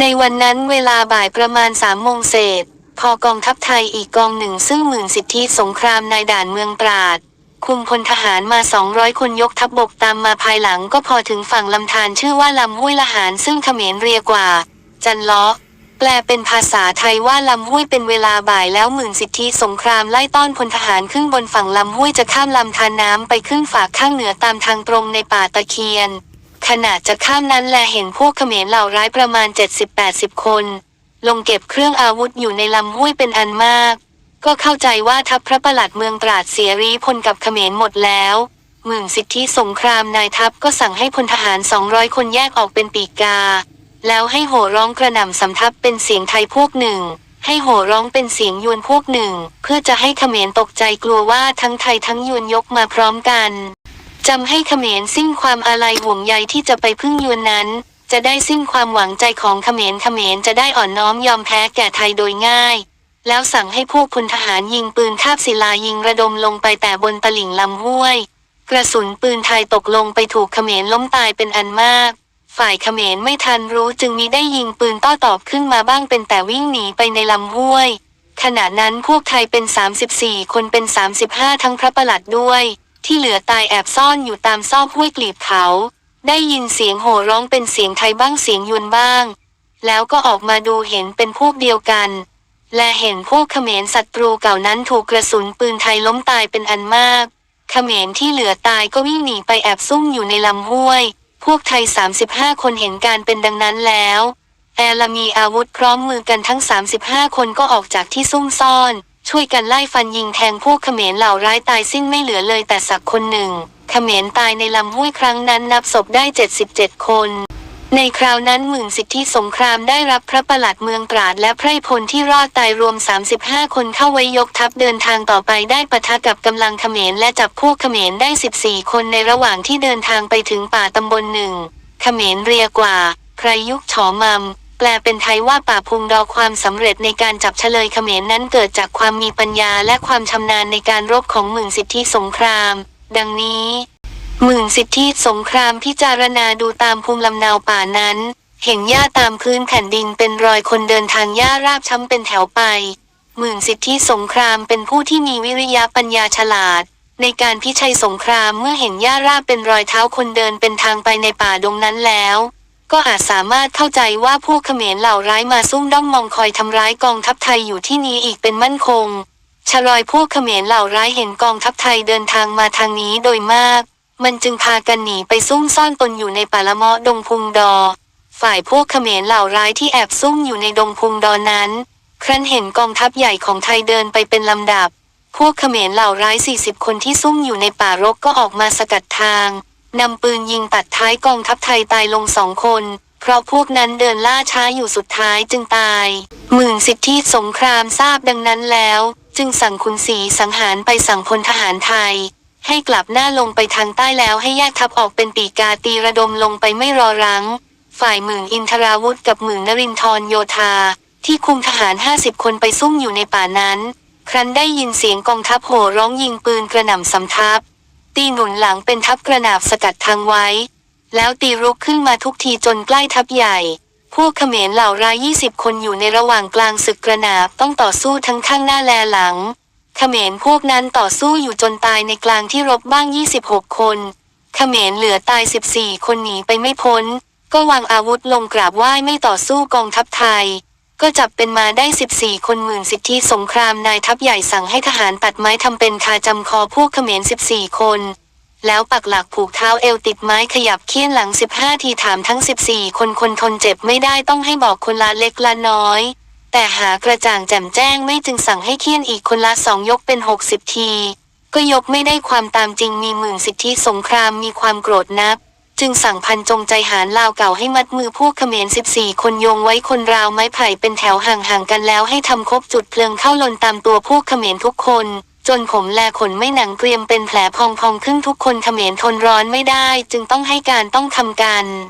ในวันนั้นเวลาบ่ายประมาณสามโมงเศษ พอกองทัพไทยอีกกองหนึ่งซึ่งหมื่นสิทธิสงครามนายด่านเมืองตราด คุมพลทหารมา 200 คนยกทัพบบกตามมาภายหลังก็พอถึงฝั่งลำธารชื่อว่าลำห้วยละหารซึ่งเขมรเรียกว่า จันล้อแปลเป็นภาษาไทยว่าลำห้วยเป็นเวลาบ่ายแล้วหมื่นสิทธิสงครามไล่ต้อนพลทหารขึ้นบนฝั่งลำห้วยจะข้ามลำธารน้ำไปขึ้นฝากข้างเหนือตามทางตรงในป่าตะเคียน ขณะจะข้ามนั้นแลเห็นพวกเขมรเหล่าร้ายประมาณ 70-80 คน ลงเก็บเครื่องอาวุธอยู่ในลำห้วยเป็นอันมาก ก็เข้าใจว่าทัพพระประหลัดเมืองตราดเสียรีพลกับเขมรหมดแล้วหมื่นสิทธิสงครามนายทัพก็สั่งให้พลทหาร 200 คนแยกออกเป็นปีกกาแล้วให้โห่ร้องกระหน่ำสำทับเป็นเสียงไทยพวกหนึ่ง ให้โห่ร้องเป็นเสียงยวนพวกหนึ่ง เพื่อจะให้เขมรตกใจกลัวว่าทั้งไทยทั้งยวนยกมาพร้อมกัน จำให้เขมรสิ้นความอาลัยห่วงใยที่จะไปพึ่งยวนนั้น จะได้สิ้นความหวังใจของเขมรเขมรจะได้อ่อนน้อมยอมแพ้แก่ไทยโดยง่าย แล้วสั่งให้พวกพลทหารยิงปืนคาบศิลายิงระดมลงไปแต่บนตลิ่งลำห้วย กระสุนปืนไทยตกลงไปถูกเขมรล้มตายเป็นอันมาก ฝ่ายเขมรไม่ทันรู้จึงมีได้ยิงปืนต้ตอบขึ้นมาบ้างเป็นแต่วิ่งหนีไปในลำห้วยขณะนั้นพวกไทยเป็น 34 คนเป็น 35 ทั้งพระประหลัดด้วย ที่เหลือตายแอบซ่อนอยู่ตามซอกห้วยกลีบเขา ได้ยินเสียงโห่ร้องเป็นเสียงไทยบ้างเสียงยวนบ้าง แล้วก็ออกมาดูเห็นเป็นพวกเดียวกัน และเห็นพวกเขมรศัตรูเก่านั้นถูกกระสุนปืนไทยล้มตายเป็นอันมาก เขมรที่เหลือตายก็วิ่งหนีไปแอบซุ่มอยู่ในลำห้วย พวกไทย 35 คนเห็นการเป็นดังนั้นแล้ว แอลมีอาวุธพร้อมมือกันทั้ง 35 คนก็ออกจากที่ซุ่มซ่อน ช่วยกันไล่ฟันยิงแทงพวกเขมรเหล่าร้ายตายสิ้นไม่เหลือเลยแต่สักคนหนึ่ง เขมรตายในลำห้วยครั้งนั้นนับศพได้ 77 คน ในคราวนั้นหมื่นสิทธิสงครามได้รับพระประหลัดเมืองตราดและไพร่พลที่รอดตายรวม 35 คนเข้าไว้ยกทัพเดินทางต่อไปได้ปะทะกับกำลังเขมรและจับพวกเขมรได้ 14 คนในระหว่างที่เดินทางไปถึงป่าตำบลหนึ่งเขมรเรียกว่าไพรยุกฉอมัม แปลเป็นไทยว่าป่าพุงดอความสำเร็จในการจับเฉลยเขมรนั้นเกิดจากความมีปัญญาและความชำนาญในการรบของหมื่นสิทธิสงคราม ดังนี้หมื่นสิทธิสงครามพิจารณาดูตามภูมิลำเนาป่านั้น เห็นหญ้าตามพื้นแผ่นดินเป็นรอยคนเดินทางหญ้าราบช้ำเป็นแถวไปหมื่นสิทธิสงครามเป็นผู้ที่มีวิริยะปัญญาฉลาด ในการพิชัยสงครามเมื่อเห็นหญ้าราบเป็นรอยเท้าคนเดินเป็นทางไปในป่าดงนั้นแล้ว ก็อาจสามารถเข้าใจว่าพวกเขมรเหล่าร้ายมาซุ่มด้อมมองคอยทำร้ายกองทัพไทยอยู่ที่นี้อีกเป็นมั่นคงชะลอยพวกเขมรเหล่าร้ายเห็นกองทัพไทยเดินทางมาทางนี้โดยมาก มันจึงพากันหนีไปซุ่มซ่อนตนอยู่ในป่าละเมาะดงพุงดอ ฝ่ายพวกเขมรเหล่าร้ายที่แอบซุ่มอยู่ในดงพุงดอนั้น ครั้นเห็นกองทัพใหญ่ของไทยเดินไปเป็นลำดับ พวกเขมรเหล่าร้าย 40 คนที่ซุ่มอยู่ในป่ารกก็ออกมาสกัดทาง นำปืนยิงตัดท้ายกองทัพไทยตายลงสองคน เพราะพวกนั้นเดินล่าช้าอยู่สุดท้ายจึงตาย หมื่นสิทธิสงครามทราบดังนั้นแล้ว จึงสั่งคุณศรีสังหารไปสั่งพลทหารไทย ให้กลับหน้าลงไปทางใต้แล้วให้แยกทัพออกเป็นปีกาตีระดมลงไปไม่รอรังฝ่ายหมื่นอินทราวุธกับหมื่นนรินทรโยธา ที่คุมทหารห้าสิบคนไปซุ่มอยู่ในป่านั้น ครั้นได้ยินเสียงกองทัพโห่ร้องยิงปืนกระหน่ำสำทับ ตีหนุนหลังเป็นทัพกระนาบสกัดทางไว้ แล้วตีรุกขึ้นมาทุกทีจนใกล้ทัพใหญ่ พวกเขมรเหล่ารายยี่สิบคนอยู่ในระหว่างกลางศึกกระนาบต้องต่อสู้ทั้งข้างหน้าและหลัง เขมรพวกนั้นต่อสู้อยู่จนตายในกลางที่รบบ้าง 26 คน เขมรเหลือตาย 14 คนหนีไปไม่พ้น ก็วางอาวุธลงกราบไหว้ไม่ต่อสู้กองทัพไทย ก็จับเป็นมาได้ 14 คนหมื่นสิทธิสงครามนายทัพใหญ่สั่งให้ทหารตัดไม้ทำเป็นคาจำคอพวกเขมร 14 คน แล้วปักหลักผูกเท้าเอวติดไม้ขยับเคี่ยนหลัง 15 ทีถามทั้ง 14 คนคนทนเจ็บไม่ได้ต้องให้บอกคนละเล็กละน้อย แต่หากระจ่างแจ่มแจ้งไม่จึงสั่งให้เคี่ยนอีกคนละสองยกเป็น 60 ที ก็ยกไม่ได้ความตามจริงมีหมื่นสิทธิสงครามมีความโกรธนัก จึงสั่งพันจงใจหารลาวเก่าให้มัดมือผู้เขมร14 คนโยงไว้คนราวไม้ไผ่เป็นแถวห่างๆกันแล้วให้ทำคบจุดเพลิงเข้าลนตามตัวผู้เขมรทุกคน จนผมแลขนไม่หนังเกรียมเป็นแผลพองๆขึ้นทุกคนเขมรทนร้อนไม่ได้ จึงต้องให้การต้องทำกัน